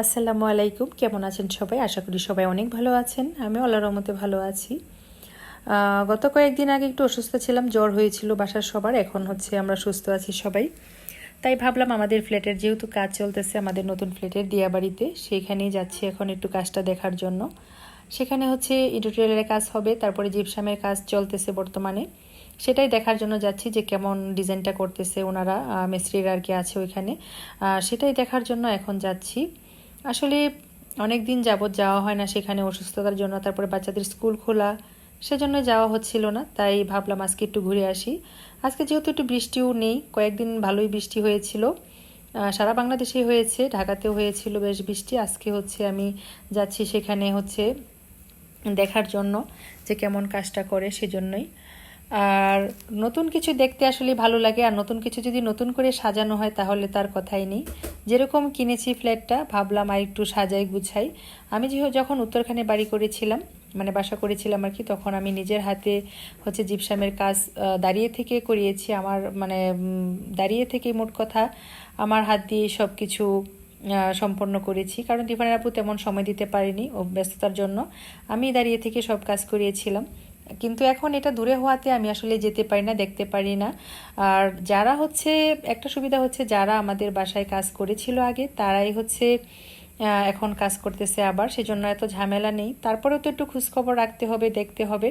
আসসালামু আলাইকুম। কেমন আছেন সবাই? আশা করি সবাই অনেক ভালো আছেন। আমি রহমতে ভালো আছি। গত কয়েকদিন আগে একটু অসুস্থ ছিলাম, জ্বর হয়েছিল বাসার সবার। এখন হচ্ছে আমরা সুস্থ আছি সবাই। তাই ভাবলাম আমাদের ফ্ল্যাটের যেহেতু কাজ চলতেছে, আমাদের নতুন ফ্ল্যাটের দিয়াবাড়িতে, সেইখানেই যাচ্ছি এখন একটু কাজটা দেখার জন্য। সেখানে হচ্ছে ইডিটোরিয়ালের কাজ হবে, তারপরে জিপসামের কাজ চলতেছে বর্তমানে। সেটাই দেখার জন্য যাচ্ছি যে কেমন ডিজাইনটা করতেছে ওনারা মিস্ত্রিরা আর কি আছে ওইখানে। সেটাই দেখার জন্য এখন যাচ্ছি। আসলে অনেক দিন যাবৎ যাওয়া হয় না সেখানে অসুস্থতার জন্য, তারপরে বাচ্চাদের স্কুল খোলা, সেজন্য যাওয়া হচ্ছিল না, তাই ভাবলাম আজকে একটু ঘুরে আসি। আজকে যেহেতু একটু বৃষ্টিও নেই, কয়েকদিন ভালোই বৃষ্টি হয়েছিল। সারা বাংলাদেশেই হয়েছে, ঢাকাতেও হয়েছিল বেশ বৃষ্টি, আজকে হচ্ছে আমি যাচ্ছি সেখানে হচ্ছে দেখার জন্য যে কেমন কাজটা করে সেজন্যই। আর নতুন কিছু দেখতে আসলে ভালো লাগে, আর নতুন কিছু যদি নতুন করে সাজানো হয় তাহলে তার কথাই নেই। যেরকম কিনেছি ফ্ল্যাটটা, ভাবলাম আর একটু সাজাই গুছাই। আমি যে যখন উত্তরখানে বাড়ি করেছিলাম মানে বাসা করেছিলাম আর কি, তখন আমি নিজের হাতে হচ্ছে জিপসামের কাজ দাঁড়িয়ে থেকে করিয়েছি। আমার মানে দাঁড়িয়ে থেকে মোট কথা আমার হাত দিয়ে সব কিছু সম্পন্ন করেছি। কারণ টিফানের আপু তেমন সময় দিতে পারেনি ও ব্যস্ততার জন্য। আমি দাঁড়িয়ে থেকে সব কাজ করিয়েছিলাম। কিন্তু এখন এটা দূরে হওয়াতে আমি আসলে যেতে পারি না, দেখতে পারি না। আর যারা হচ্ছে, একটা সুবিধা হচ্ছে যারা আমাদের বাসায় কাজ করেছিল আগে, তারাই হচ্ছে এখন কাজ করতেছে আবার, সেজন্য এত ঝামেলা নেই। তারপরেও তো একটু খোঁজখবর রাখতে হবে, দেখতে হবে,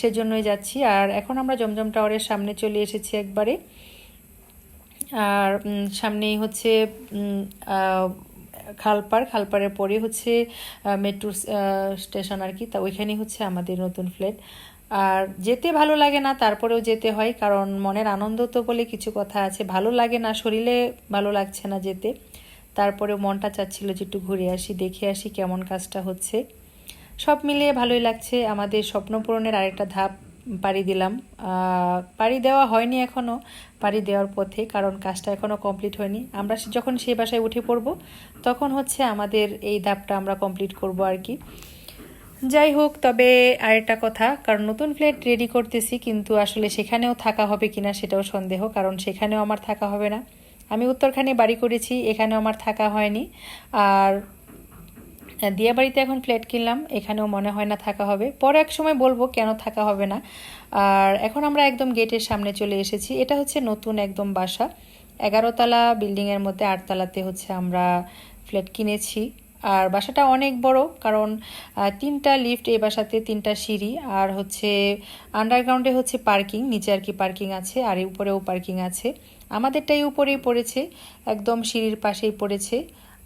সেজন্যই যাচ্ছি। আর এখন আমরা জমজম টাওয়ারের সামনে চলে এসেছি একবারে। আর সামনেই হচ্ছে খালপাড়। খালপাড়ের পরে হচ্ছে মেট্রো স্টেশন আর কি, তা ওইখানেই হচ্ছে আমাদের নতুন ফ্ল্যাট আর যেতে ভালো লাগে না, তারপরেও যেতে হয়, কারণ মনের আনন্দ তো বলে কিছু কথা আছে। ভালো লাগে না, শরীরে ভালো লাগছে না যেতে। তারপরেও মনটা চাচ্ছিল যে একটু ঘুরে আসি, দেখে আসি কেমন কাজটা হচ্ছে। সব মিলিয়ে ভালোই লাগছে। আমাদের স্বপ্নপূরণের আরেকটা ধাপ পাড়ি দিলাম। পাড়ি দেওয়া হয়নি এখনও পাড়ি দেওয়ার পথে, কারণ কাজটা এখনও কমপ্লিট হয়নি। আমরা যখন সেই বাসায় উঠে পড়ব, তখন হচ্ছে আমাদের এই ধাপটা আমরা কমপ্লিট করব আর কি। যাই হোক, তবে আরেকটা কথা, কারণ নতুন ফ্ল্যাট রেডি করতেছি, কিন্তু আসলে সেখানেও থাকা হবে কিনা সেটাও সন্দেহ, কারণ সেখানেও আমার থাকা হবে না। আমি উত্তরখানে বাড়ি করেছি, এখানেও আমার থাকা হয়নি। আর দিয়া বাড়িতে এখন ফ্ল্যাট কিনলাম, এখানেও মনে হয় না থাকা হবে। পরে এক সময় বলব কেন থাকা হবে না। আর এখন আমরা একদম গেটের সামনে চলে এসেছি। এটা হচ্ছে নতুন একদম বাসা। এগারোতলা, বিল্ডিংয়ের মধ্যে আটতলাতে হচ্ছে আমরা ফ্ল্যাট কিনেছি। আর বাসাটা অনেক বড়, কারণ তিনটা লিফট এই বাসাতে, তিনটা সিঁড়ি। আর হচ্ছে আন্ডারগ্রাউন্ডে হচ্ছে পার্কিং, নিচে আর কি পার্কিং আছে, আর এই উপরেও পার্কিং আছে। আমাদেরটাই উপরেই পড়েছে, একদম সিঁড়ির পাশেই পড়েছে।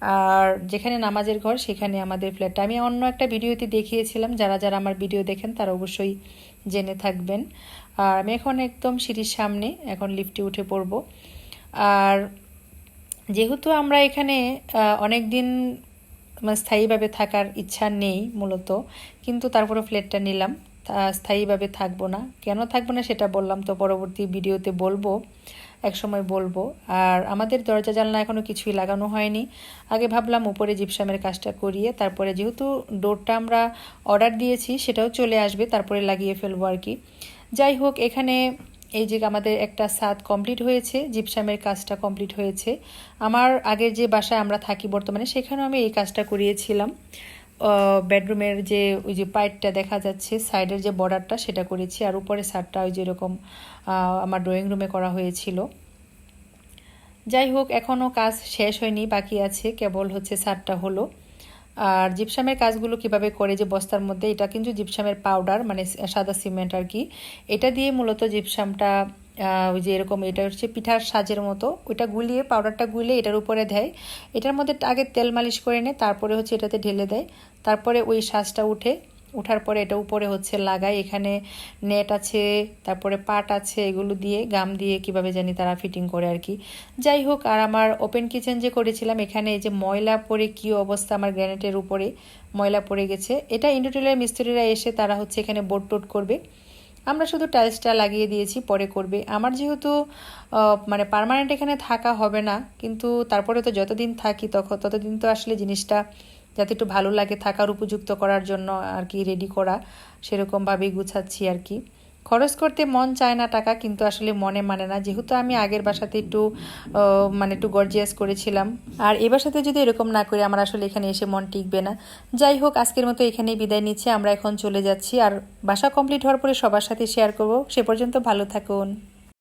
আর যেখানে নামাজের ঘর, সেখানে আমাদের ফ্ল্যাটটা আমি অন্য একটা ভিডিওতে দেখিয়েছিলাম, যারা যারা আমার ভিডিও দেখেন তারা অবশ্যই জেনে থাকবেন। আর আমি এখন একদম সিঁড়ির সামনে, এখন লিফটে উঠে পড়ব। আর যেহেতু আমরা এখানে অনেক দিন মানে স্থায়ীভাবে থাকার ইচ্ছা নেই মূলত, কিন্তু তারপরে ফ্ল্যাটটা নিলাম। স্থায়ীভাবে থাকব না। কেন থাকব না সেটা বললাম তো পরবর্তী ভিডিওতে বলব এক সময় বলব। আর আমাদের দরজা জানলা এখনও কিছুই লাগানো হয়নি। আগে ভাবলাম উপরে জিপসামের কাজটা করিয়ে তারপরে যেহেতু ডোরটা আমরা অর্ডার দিয়েছি সেটাও চলে আসবে, তারপরে লাগিয়ে ফেলব আর কি। যাই হোক, এখানে এই যে আমাদের একটা সাদ কমপ্লিট হয়েছে, জিপসামের কাজটা কমপ্লিট হয়েছে। আমার আগের যে বাসায় আমরা থাকি বর্তমানে, সেখানেও আমি এই কাজটা করিয়েছিলাম। বেডরুমের যে ওই যে পাইপটা দেখা যাচ্ছে সাইডের যে বর্ডারটা সেটা করেছি। আর উপরে সারটা ওই যেরকম আমার ড্রয়িং রুমে করা হয়েছিল। যাই হোক এখনও কাজ শেষ হয়নি, বাকি আছে। কেবল হচ্ছে সারটা হলো। আর জিপসামের কাজগুলো কীভাবে করে যে বস্তার মধ্যে, এটা কিন্তু জিপসামের পাউডার মানে সাদা সিমেন্ট আর কি। এটা দিয়ে মূলত জিপসামটা ওই যে এরকম এটা হচ্ছে পিঠার সাজের মতো। ওইটা গুলিয়ে পাউডারটা গুলিয়ে এটার উপরে দেয়। এটার মধ্যে আগে তেল মালিশ করে নেয় তারপরে হচ্ছে এটাতে ঢেলে দেয়। তারপরে ওই সাজটা উঠে ওঠার পরে এটা উপরে হচ্ছে লাগায়। এখানে নেট আছে, তারপরে পাট আছে, এগুলো দিয়ে, গাম দিয়ে কীভাবে জানি তারা ফিটিং করে আর কি। যাই হোক, আর আমার ওপেন কিচেন যে করেছিলাম, এখানে এই যে ময়লা পরে কি অবস্থা আমার গ্র্যানেটের উপরে, ময়লা পড়ে গেছে। এটা ইন্ডোটেলের মিস্ত্রিরা এসে তারা হচ্ছে এখানে বোট টোট করবে। আমরা শুধু টাইলসটা লাগিয়ে দিয়েছি, পরে করবে। আমার যেহেতু মানে পারমানেন্ট এখানে থাকা হবে না, কিন্তু তারপরে তো যতদিন থাকি তখন ততদিন তো আসলে জিনিসটা যাতে একটু ভালো লাগে থাকার উপযুক্ত করার জন্য আর কি রেডি করা, সেরকমভাবেই গুছাচ্ছি আর কি। খরচ করতে মন চায় না টাকা, কিন্তু আসলে মনে মানে না। যেহেতু আমি আগের বাসাতে একটু মানে একটু গর্জিয়াস করেছিলাম। আর এ বাসাতে যদি এরকম না করি, আমার আসলে এখানে এসে মন টিকবে না। যাই হোক, আজকের মতো এখানেই বিদায় নিচ্ছি। আমরা এখন চলে যাচ্ছি। আর বাসা কমপ্লিট হওয়ার পরে সবার সাথে শেয়ার করব। সে পর্যন্ত ভালো থাকুন।